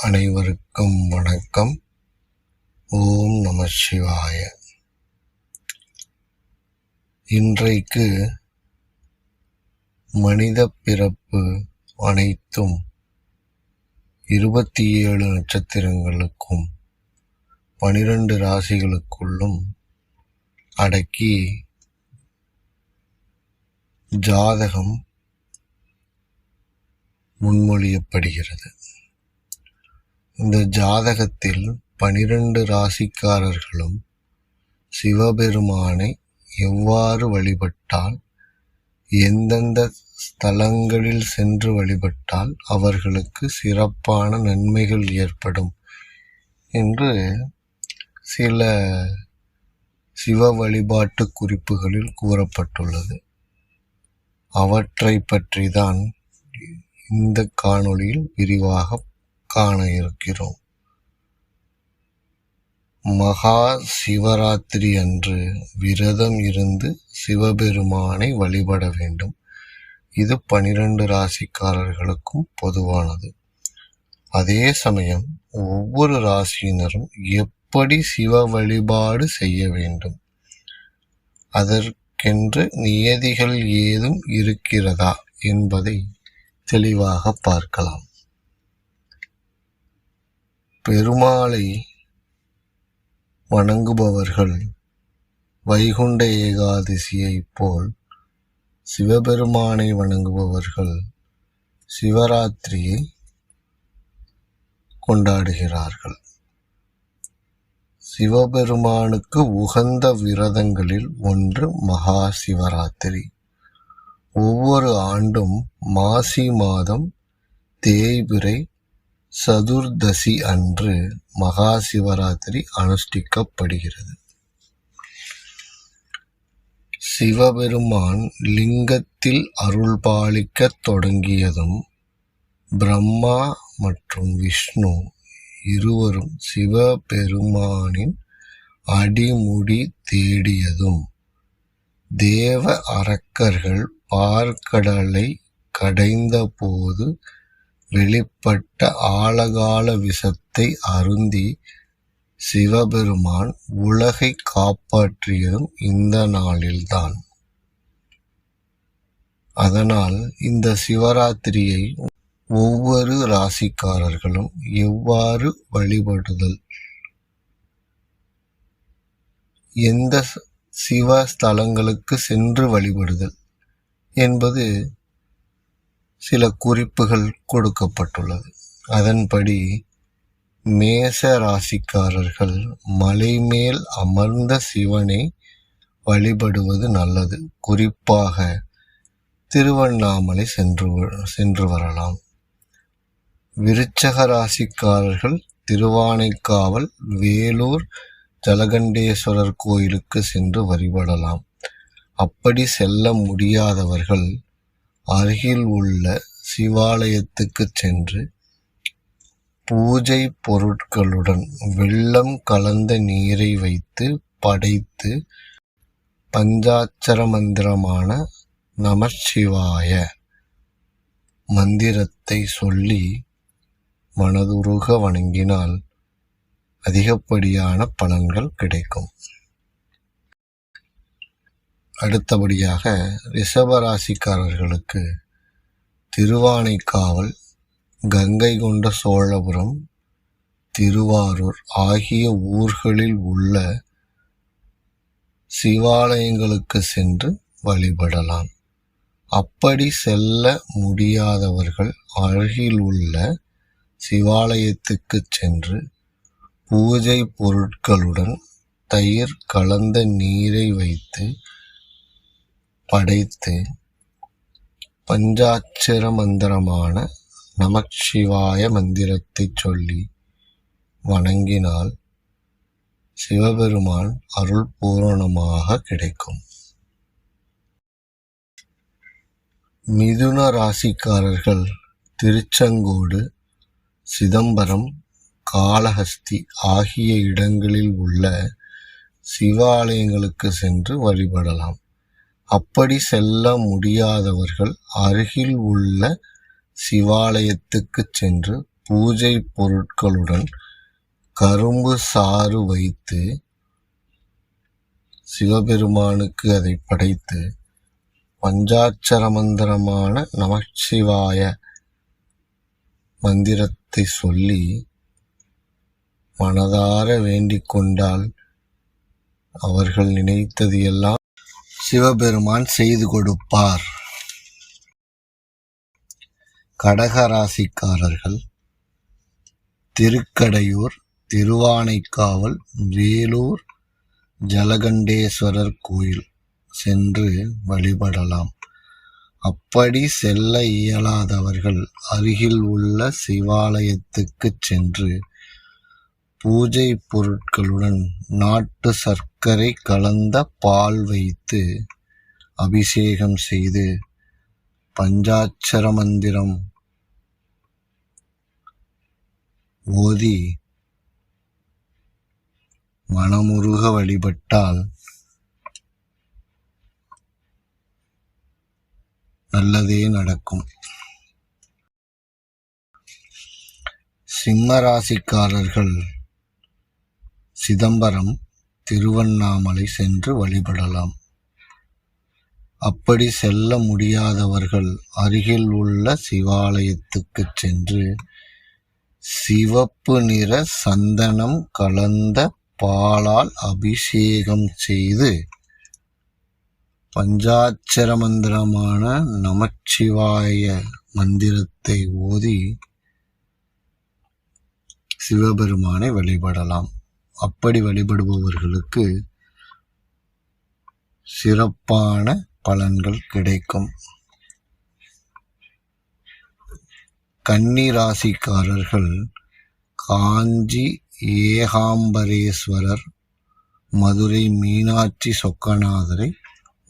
அனைவருக்கும் வணக்கம். ஓம் நம சிவாய. இன்றைக்கு மனித பிறப்பு அனைத்தும் இருபத்தி ஏழு நட்சத்திரங்களுக்கும் பனிரெண்டு ராசிகளுக்குள்ளும் அடக்கி ஜாதகம் முன்மொழியப்படுகிறது. இந்த ஜாதகத்தில் பனிரெண்டு ராசிக்காரர்களும் சிவபெருமானை எவ்வாறு வழிபட்டால் எந்தெந்த ஸ்தலங்களில் சென்று வழிபட்டால் அவர்களுக்கு சிறப்பான நன்மைகள் ஏற்படும் என்று சில சிவ வழிபாட்டு குறிப்புகளில் கூறப்பட்டுள்ளது. அவற்றை பற்றி தான் இந்த காணொளியில் விரிவாக காண இருக்கிறோம். மகா சிவராத்திரி அன்று விரதம் இருந்து சிவபெருமானை வழிபட வேண்டும். இது பனிரெண்டு ராசிக்காரர்களுக்கும் பொதுவானது. அதே சமயம் ஒவ்வொரு ராசியினரும் எப்படி சிவ வழிபாடு செய்ய வேண்டும்? அதற்கென்று நியதிகள் ஏதும் இருக்கிறதா என்பதை தெளிவாக பார்க்கலாம். பெருமாளை வணங்குபவர்கள் வைகுண்ட ஏகாதசியைப் போல் சிவபெருமானை வணங்குபவர்கள் சிவராத்திரியை கொண்டாடுகிறார்கள். சிவபெருமானுக்கு உகந்த விரதங்களில் ஒன்று மகா சிவராத்திரி ஒவ்வொரு ஆண்டும் மாசி மாதம் தேய்பிறை சதுர்தசி அன்று மகா சிவராத்திரி அனுஷ்டிக்கப்படுகிறது. சிவபெருமான் லிங்கத்தில் அருள்பாலிக்கத் தொடங்கியதும் பிரம்மா மற்றும் விஷ்ணு இருவரும் சிவபெருமானின் அடிமுடி தேடியதும் தேவ அரக்கர்கள் பார்க்கடலை கடைந்தபோது வெளிப்பட்ட ஆழகால விஷத்தை அருந்தி சிவபெருமான் உலகை காப்பாற்றியதும் இந்த நாளில்தான். அதனால் இந்த சிவராத்திரியை ஒவ்வொரு ராசிக்காரர்களும் எவ்வாறு வழிபடுதல்? எந்த சிவ ஸ்தலங்களுக்கு சென்று வழிபடுதல்? என்பது சில குறிப்புகள் கொடுக்கப்பட்டுள்ளது. அதன்படி மேச ராசிக்காரர்கள் மலை மேல் அமர்ந்த சிவனை வழிபடுவது நல்லது. குறிப்பாக திருவண்ணாமலை சென்று சென்று வரலாம். விருச்சக ராசிக்காரர்கள் திருவானைக்காவல் வேலூர் ஜலகண்டேஸ்வரர் கோயிலுக்கு சென்று வழிபடலாம். அப்படி செல்ல முடியாதவர்கள் அருகில் உள்ள சிவாலயத்துக்கு சென்று பூஜை பொருட்களுடன் வெள்ளம் கலந்த நீரை வைத்து படைத்து பஞ்சாட்சர மந்திரமான நமசிவாய மந்திரத்தை சொல்லி மனதுருக வணங்கினால் அதிகப்படியான பலன்கள் கிடைக்கும். அடுத்தபடியாக ரிஷபராசிக்காரர்களுக்கு திருவானைக்காவல் கங்கை கொண்ட சோழபுரம் திருவாரூர் ஆகிய ஊர்களில் உள்ள சிவாலயங்களுக்கு சென்று வழிபடலாம். அப்படி செல்ல முடியாதவர்கள் அருகில் உள்ள சிவாலயத்துக்கு சென்று பூஜை பொருட்களுடன் தயிர் கலந்த நீரை வைத்து படைத்து பஞ்சாட்சர மந்திரமான நமச்சிவாய மந்திரத்தை சொல்லி வணங்கினால் சிவபெருமான் அருள் பூரணமாக கிடைக்கும். மிதுன ராசிக்காரர்கள் திருச்செங்கோடு சிதம்பரம் காளஹஸ்தி ஆகிய இடங்களில் உள்ள சிவாலயங்களுக்கு சென்று வழிபடலாம். அப்படி செல்ல முடியாதவர்கள் அருகில் உள்ள சிவாலயத்துக்கு சென்று பூஜை பொருட்களுடன் கரும்பு சாறு வைத்து சிவபெருமானுக்கு அதை படைத்து பஞ்சாட்சர மந்திரமான நமச்சிவாய மந்திரத்தை சொல்லி மனதார வேண்டிக் கொண்டால் அவர்கள் நினைத்தது எல்லாம் சிவபெருமான் செய்து கொடுப்பார். கடகராசிக்காரர்கள் திருக்கடையூர் திருவானைக்காவல் வேலூர் ஜலகண்டேஸ்வரர் கோயில் சென்று வழிபடலாம். அப்படி செல்ல இயலாதவர்கள் அருகில் உள்ள சிவாலயத்துக்கு சென்று பூஜை பொருட்களுடன் நாட்டு சர்க்கரை கலந்த பால் வைத்து அபிஷேகம் செய்து பஞ்சாட்சர மந்திரம் ஓதி மனமுருக வழிபட்டால் நல்லதே நடக்கும். சிம்ம ராசிக்காரர்கள் சிதம்பரம் திருவண்ணாமலை சென்று வழிபடலாம். அப்படி செல்ல முடியாதவர்கள் அருகில் உள்ள சிவாலயத்துக்கு சென்று சிவப்பு நிற சந்தனம் கலந்த பாலால் அபிஷேகம் செய்து பஞ்சாட்சர மந்திரமான நமச்சிவாய மந்திரத்தை ஓதி சிவபெருமானை வழிபடலாம். அப்படி வழிபடுபவர்களுக்கு சிறப்பான பலன்கள் கிடைக்கும். கன்னி ராசிக்காரர்கள் காஞ்சி ஏகாம்பரேஸ்வரர் மதுரை மீனாட்சி சொக்கநாதரை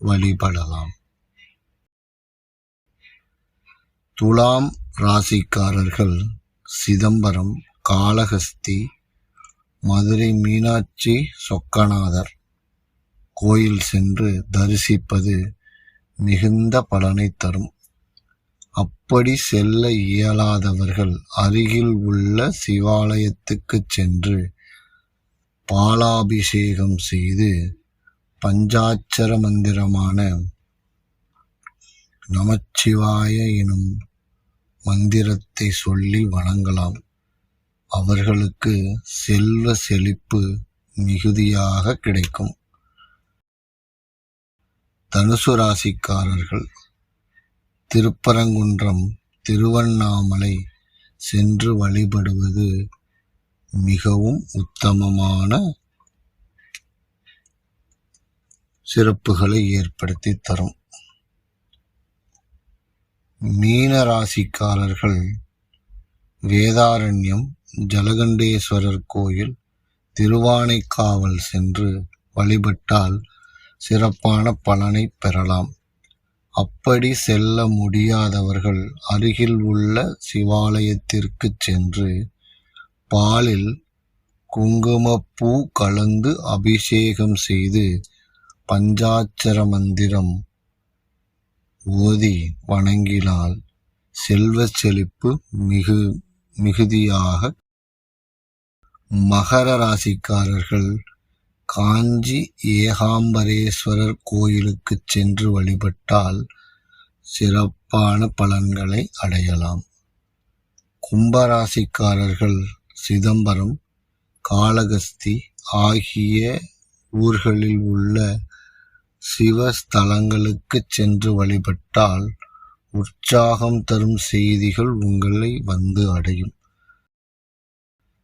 வழிபடலாம். துலாம் ராசிக்காரர்கள் சிதம்பரம் காளஹஸ்தி மதுரை மீனாட்சி சொக்கநாதர் கோயில் சென்று தரிசிப்பது மிகுந்த பலனை தரும். அப்படி செல்ல இயலாதவர்கள் அருகில் உள்ள சிவாலயத்துக்கு சென்று பாலாபிஷேகம் செய்து பஞ்சாட்சர மந்திரமான நமச்சிவாய எனும் மந்திரத்தை சொல்லி வணங்கலாம். அவர்களுக்கு செல்வ செழிப்பு மிகுதியாக கிடைக்கும். தனுசு ராசிக்காரர்கள் திருப்பரங்குன்றம் திருவண்ணாமலை சென்று வழிபடுவது மிகவும் உத்தமமான சிறப்புகளை ஏற்படுத்தி தரும். மீன ராசிக்காரர்கள் வேதாரண்யம் ஜலகண்டேஸ்வரர் கோயில் திருவானைக்காவல் சென்று வழிபட்டால் சிறப்பான பலனை பெறலாம். அப்படி செல்ல முடியாதவர்கள் அருகில் உள்ள சிவாலயத்திற்கு சென்று பாலில் குங்குமப்பூ கலந்து அபிஷேகம் செய்து பஞ்சாட்சர மந்திரம் ஓதி வணங்கினால் செல்வ செழிப்பு மிகு மிகுதியாக மகர ராசிக்காரர்கள் காஞ்சி ஏகாம்பரேஸ்வரர் கோயிலுக்கு சென்று வழிபட்டால் சிறப்பான பலன்களை அடையலாம். கும்பராசிக்காரர்கள் சிதம்பரம் காளகஸ்தி ஆகிய ஊர்களில் உள்ள சிவஸ்தலங்களுக்கு சென்று வழிபட்டால் உற்சாகம் தரும் செய்திகள் உங்களை வந்து அடையும்.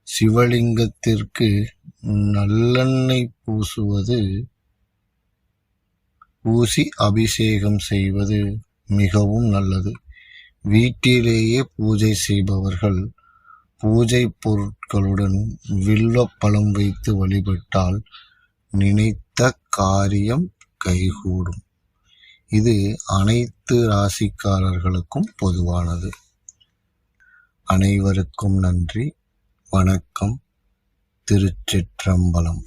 சிவலிங்கத்திற்கு நல்லெண்ணெய் பூசுவது பூசி அபிஷேகம் செய்வது மிகவும் நல்லது. வீட்டிலேயே பூஜை செய்பவர்கள் பூஜை பொருட்களுடன் வில்வ பழம் வைத்து வழிபட்டால் நினைத்த காரியம் கைகூடும். இது அனைத்து ராசிக்காரர்களுக்கும் பொதுவானது. அனைவருக்கும் நன்றி. வணக்கம். திருச்சிற்றம்பலம்.